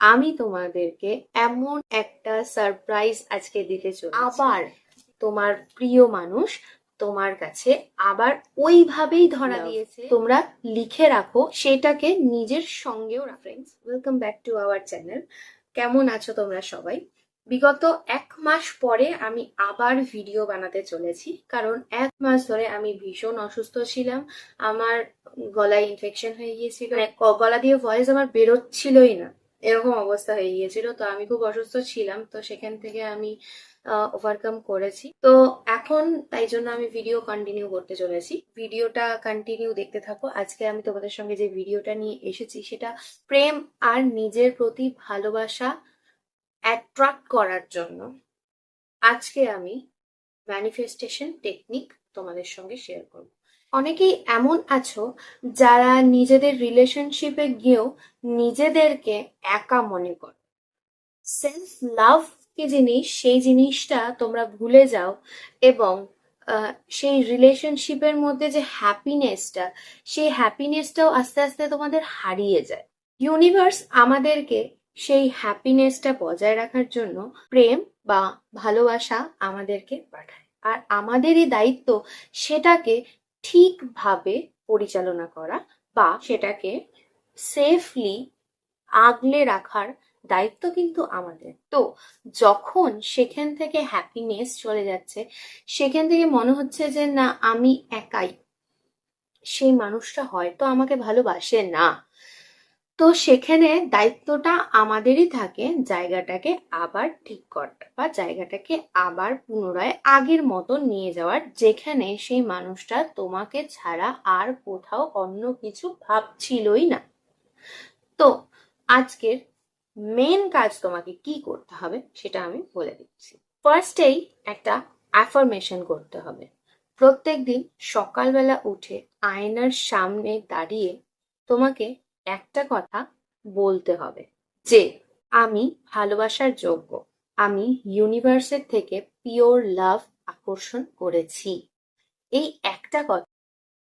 আমি তোমাদেরকে এমন একটা সারপ্রাইজ আজকে দিতে চলেছি। আবার? তোমার প্রিয় মানুষ তোমার কাছে আবার ওইভাবেই ধরা. দিয়েছে। তোমরা লিখে রাখো সেটাকে নিজের সঙ্গেও friends welcome back to our channel কেমন আছো তোমরা সবাই? বিগত এক মাস পরে আমি আবার ভিডিও বানাতে চলেছি। কারণ এক মাস ধরে আমি ভীষণ অসুস্থ ছিলাম। আমার গলায় ইনফেকশন হয়ে গিয়েছিল। মানে গলা দিয়ে ভয়েস আমার বেরোচ্ছিলই না। এরকম অবস্থা হয়ে গিয়েছিল। তো আমি খুব অসুস্থ ছিলাম, তো সেখান থেকে আমি ওভারকাম করেছি। তো এখন তাই জন্য আমি ভিডিও কন্টিনিউ করতে চলেছি। ভিডিওটা কন্টিনিউ দেখতে থাকো। আজকে আমি তোমাদের সঙ্গে যে ভিডিওটা নিয়ে এসেছি, সেটা প্রেম আর নিজের প্রতি ভালোবাসা অ্যাট্রাক্ট করার জন্য। আজকে আমি ম্যানিফেস্টেশন টেকনিক তোমাদের সঙ্গে শেয়ার করব। অনেকেই এমন আছো যারা নিজেদের রিলেশনশিপে গিয়েও নিজেদেরকে একা মনে করো। সেলফ লাভ কি জিনিস? সেই জিনিসটা তোমরা ভুলে যাও এবং সেই রিলেশনশিপের মধ্যে যে হ্যাপিনেসটা সেই হ্যাপিনেসটাও আস্তে আস্তে তোমাদের হারিয়ে যায়। ইউনিভার্স আমাদেরকে সেই হ্যাপিনেসটা বজায় রাখার জন্য প্রেম বা ভালোবাসা আমাদেরকে পাঠায়। আর আমাদেরই দায়িত্ব সেটাকে ঠিকভাবে পরিচালনা করা বা সেটাকে সেফলি আগলে রাখার দায়িত্ব কিন্তু আমাদের। তো যখন সেখান থেকে হ্যাপিনেস চলে যাচ্ছে, সেখান থেকে মনে হচ্ছে যে, না, আমি একাই। সেই মানুষটা হয়তো আমাকে ভালোবাসে না। তো সেখানে দায়িত্বটা আমাদেরই থাকে, জায়গাটাকে আবার ঠিক করার বা জায়গাটাকে আবার পুনরায় আগের মতো নিয়ে যাওয়ার। যেখানে সেই মানুষটা তোমাকে ছাড়া আর কোথাও অন্য কিছু ভাবছিলই না। তো আজকের মেন কাজ তোমাকে কি করতে হবে সেটা আমি বলে দিচ্ছি। ফার্স্টেই একটা অ্যাফার্মেশন করতে হবে। প্রত্যেকদিন সকালবেলা উঠে আয়নার সামনে দাঁড়িয়ে তোমাকে একটা কথা বলতে হবে যে আমি ভালোবাসার যোগ্য। আমি ইউনিভার্সের থেকে পিওর লাভ আকর্ষণ করেছি। এই একটা কথা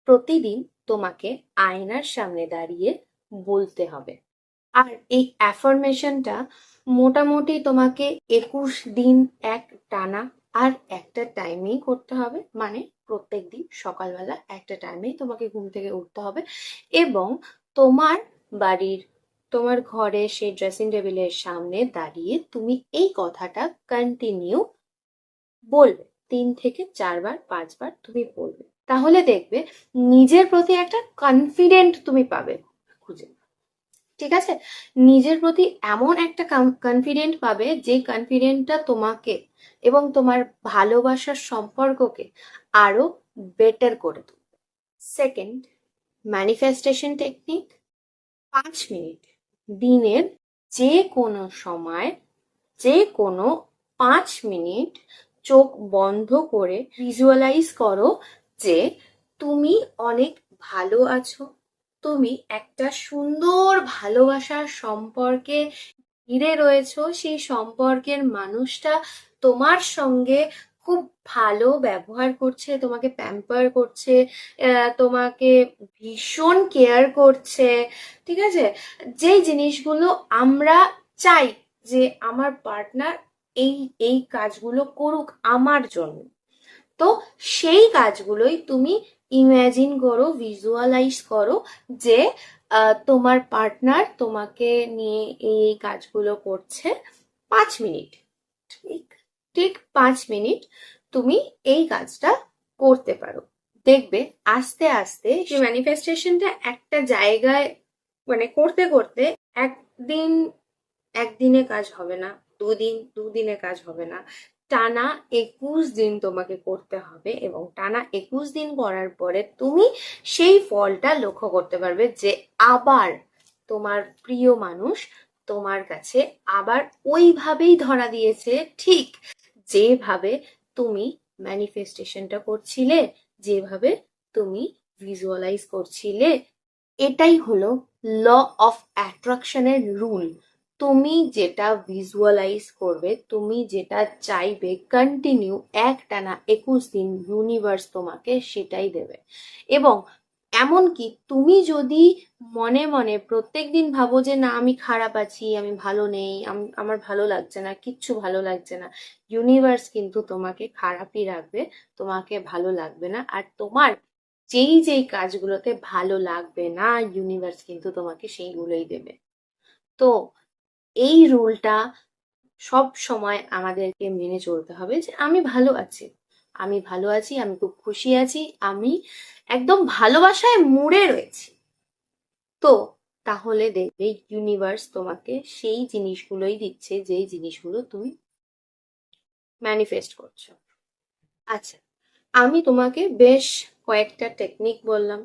প্রতিদিন তোমাকে আয়নার সামনে দাঁড়িয়ে বলতে হবে। আর এই অ্যাফার্মেশনটা মোটামুটি তোমাকে একুশ দিন এক টানা আর একটা টাইমেই করতে হবে। মানে প্রত্যেক দিন সকালবেলা একটা টাইমেই তোমাকে ঘুম থেকে উঠতে হবে এবং তোমার বাড়ির, তোমার ঘরে সেই ড্রেসিং টেবিলের সামনে দাঁড়িয়ে তুমি এই কথাটা কন্টিনিউ বলবে। তিন থেকে চারবার, পাঁচবার তুমি বলবে। তাহলে দেখবে নিজের প্রতি একটা কনফিডেন্ট তুমি পাবে খুঁজে। ঠিক আছে? নিজের প্রতি এমন একটা কনফিডেন্ট পাবে যে কনফিডেন্টটা তোমাকে এবং তোমার ভালোবাসার সম্পর্ককে আরও বেটার করে তুলবে। সেকেন্ড ম্যানিফেস্টেশন টেকনিক পাঁচ মিনিট। দিনের যে কোনো সময়, যে কোনো পাঁচ মিনিট চোখ বন্ধ করে ভিজুয়ালাইজ করো যে তুমি অনেক ভালো আছো। তুমি একটা সুন্দর ভালোবাসার সম্পর্কে ঘিরে রয়েছো। সেই সম্পর্কের মানুষটা তোমার সঙ্গে খুব ভালো ব্যবহার করছে, তোমাকে প্যাম্পার করছে তোমাকে ভীষণ কেয়ার করছে, ঠিক আছে? যেই জিনিসগুলো আমরা চাই যে আমার পার্টনার এই এই কাজগুলো করুক আমার জন্য, তো সেই কাজগুলোই তুমি ইমাজিন করো ভিজুয়ালাইজ করো যে তোমার পার্টনার তোমাকে নিয়ে এই কাজগুলো করছে পাঁচ মিনিট, ঠিক? ঠিক পাঁচ মিনিট তুমি এই কাজটা করতে পারো। দেখবে আস্তে আস্তে যে ম্যানিফেস্টেশনটা একটা জায়গায় মানে করতে করতে একদিন, একদিনে কাজ হবে না, দুদিন, দুদিনে কাজ হবে না। টানা একুশ দিন তোমাকে করতে হবে এবং টানা একুশ দিন করার পরে তুমি সেই ফলটা লক্ষ্য করতে পারবে যে আবার তোমার প্রিয় মানুষ তোমার কাছে আবার ওইভাবেই ধরা দিয়েছে, ঠিক যেভাবে তুমি ম্যানিফেস্টেশনটা করছিলে, যেভাবে তুমি ভিজুয়ালাইজ করছিলে, এটাই হলো ল অফ অ্যাট্রাকশনের রুল তুমি যেটা ভিজুয়ালাইজ করবে, তুমি যেটা চাইবে কন্টিনিউ একটানা একুশ দিন ইউনিভার্স তোমাকে সেটাই দেবে। এবং এমনকি তুমি যদি মনে মনে প্রত্যেক দিন ভাবো যে, না, আমি খারাপ আছি, আমি ভালো নেই, আম- আমার ভালো লাগছে না, কিচ্ছু ভালো লাগছে না। ইউনিভার্স কিন্তু তোমাকে খারাপই রাখবে, তোমাকে ভালো লাগবে না। আর তোমার যেই যেই কাজগুলোতে ভালো লাগবে না ইউনিভার্স কিন্তু তোমাকে সেইগুলোই দেবে। তো এই রুলটা সব সময় আমাদেরকে মেনে চলতে হবে যে, আমি ভালো আছি, আমি ভালো আছি, আমি খুব খুশি আছি, আমি একদম ভালোবাসায় মুড়ে রয়েছি। তো তাহলে দেখবে ইউনিভার্স তোমাকে সেই জিনিসগুলোই দিচ্ছে, যেই জিনিসগুলো তুমি ম্যানিফেস্ট করছ। আচ্ছা আমি তোমাকে বেশ কয়েকটা টেকনিক বললাম।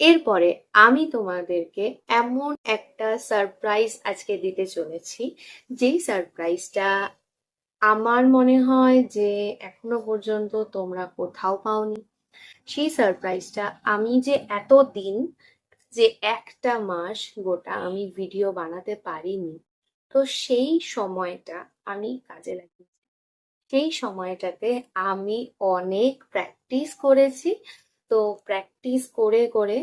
এরপরে আমি তোমাদেরকে এমন একটা সারপ্রাইজ আজকে দিতে চলেছি, যেই সারপ্রাইজটা আমার মনে হয় যে এখনও পর্যন্ত তোমরা কোথাও পাওনি। সেই সারপ্রাইজটা আমি যে এত দিন যে একটা মাস গোটা আমি ভিডিও বানাতে পারিনি, তো সেই সময়টা আমি কাজে লাগিয়েছি। সেই সময়টাতে আমি অনেক প্র্যাকটিস করেছি, তো প্র্যাকটিস করে করে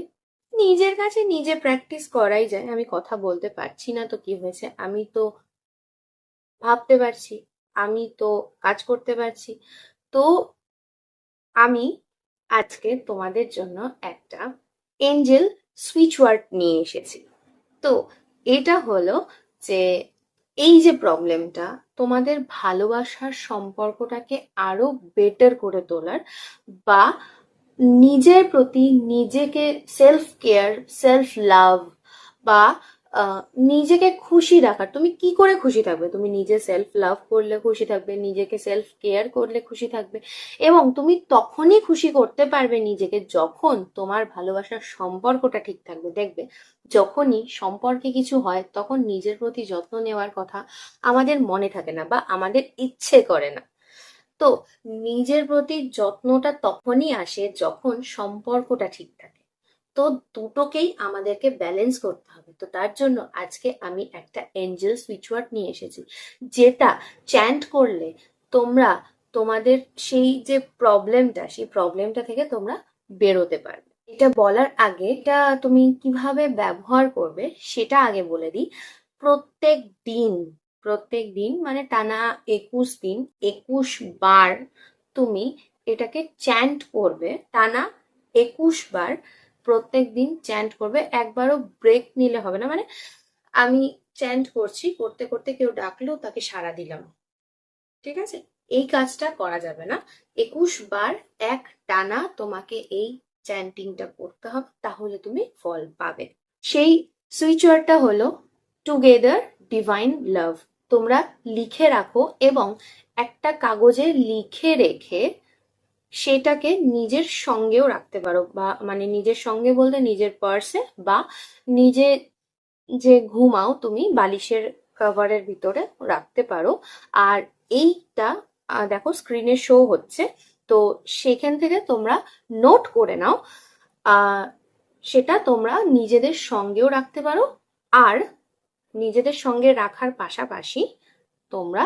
নিজের কাছে নিজে প্র্যাকটিস করাই যায়। আমি কথা বলতে পারছি না তো কি হয়েছে, আমি তো ভাবতে পারছি, আমি তো কাজ করতে পারছি, তো আমি আজকে তোমাদের জন্য একটা এঞ্জেল সুইচ ওয়ার্ড নিয়ে এসেছি। তো এটা হলো যে এই যে প্রবলেমটা তোমাদের ভালোবাসার সম্পর্কটাকে আরও বেটার করে তোলার বা নিজের প্রতি নিজেকে সেলফ কেয়ার সেলফ লাভ বা নিজেকে খুশি রাখার। তুমি কি করে খুশি থাকবে? তুমি নিজে সেলফ লাভ করলে খুশি থাকবে, নিজেকে সেলফ কেয়ার করলে খুশি থাকবে এবং তুমি তখনই খুশি করতে পারবে নিজেকে যখন তোমার ভালোবাসার সম্পর্কটা ঠিক থাকবে। দেখবে, যখনই সম্পর্কে কিছু হয়, তখন নিজের প্রতি যত্ন নেওয়ার কথা আমাদের মনে থাকে না বা আমাদের ইচ্ছে করে না। তো নিজের প্রতি যত্নটা তখনই আসে যখন সম্পর্কটা ঠিক থাকে। তো দুটোকেই আমাদেরকে ব্যালেন্স করতে হবে। তো তার জন্য আজকে আমি একটা এঞ্জেল সুইচওয়ার্ড নিয়ে এসেছি, যেটা চ্যান্ট করলে তোমরা তোমাদের সেই যে প্রবলেমটা সেই প্রবলেমটা থেকে তোমরা বেরোতে পারবে। এটা বলার আগে এটা তুমি কীভাবে ব্যবহার করবে সেটা আগে বলে দিই। প্রত্যেক দিন প্রত্যেক দিন মানে টানা একুশ দিন, একুশ বার তুমি এটাকে চ্যান্ট করবে, টানা একুশ বার প্রত্যেক দিন চ্যান্ট করবে, একবারও ব্রেক নিলে হবে না। মানে আমি চ্যান্ট করছি, করতে করতে কেউ ডাকলো, তাকে সাড়া দিলাম। ঠিক আছে? এই কাজটা করা যাবে না। একুশ বার এক টানা তোমাকে এই চ্যান্টিংটা করতে হবে, তাহলে তুমি ফল পাবে। সেই সুইচ হলো টুগেদার ডিভাইন লাভ তোমরা লিখে রাখো এবং একটা কাগজে লিখে রেখে সেটাকে নিজের সঙ্গেও রাখতে পারো বা মানে নিজের সঙ্গে বলতে নিজের পার্সে বা নিজে যে ঘুমাও তুমি বালিশের কভারের ভিতরে রাখতে পারো। আর এইটা দেখো স্ক্রিনে শো হচ্ছে। তো সেখান থেকে তোমরা নোট করে নাও সেটা তোমরা নিজেদের সঙ্গেও রাখতে পারো। আর নিজেদের সঙ্গে রাখার পাশাপাশি তোমরা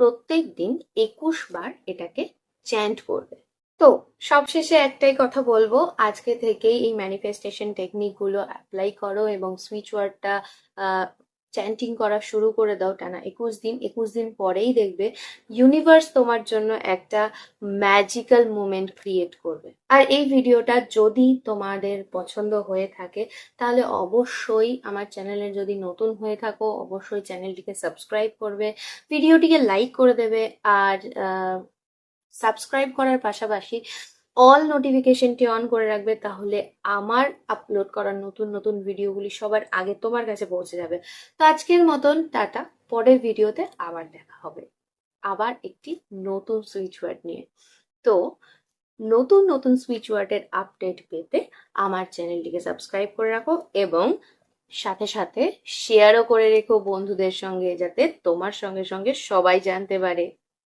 প্রত্যেক দিন একুশ বার এটাকে চ্যান্ট করবে। তো সবশেষে একটাই কথা বলব, আজকে থেকেই এই ম্যানিফেস্টেশন টেকনিকগুলো অ্যাপ্লাই করো এবং সুইচ ওয়ার্ডটা চ্যান্টিং করা শুরু করে দাও টানা একুশ দিন। একুশ দিন পরেই দেখবে ইউনিভার্স তোমার জন্য একটা ম্যাজিক্যাল মুমেন্ট ক্রিয়েট করবে। আর এই ভিডিওটা যদি তোমাদের পছন্দ হয়ে থাকে, তাহলে অবশ্যই আমার চ্যানেলে যদি নতুন হয়ে থাকো, অবশ্যই চ্যানেলটিকে সাবস্ক্রাইব করবে ভিডিওটিকে লাইক করে দেবে, আর সাবস্ক্রাইব করার পাশাপাশি অল নোটিফিকেশনটি অন করে রাখবে, তাহলে আমার আপলোড করার নতুন নতুন ভিডিওগুলি সবার আগে তোমার কাছে পৌঁছে যাবে। তো আজকের মতন, টাটা। পরের ভিডিওতে আবার দেখা হবে। আবার একটি নতুন সুইচ ওয়ার্ড নিয়ে। তো নতুন নতুন সুইচ ওয়ার্ডের আপডেট পেতে আমার চ্যানেলটিকে সাবস্ক্রাইব করে রাখো এবং সাথে সাথে শেয়ারও করে রেখো বন্ধুদের সঙ্গে, যাতে তোমার সঙ্গে সঙ্গে সবাই জানতে পারে।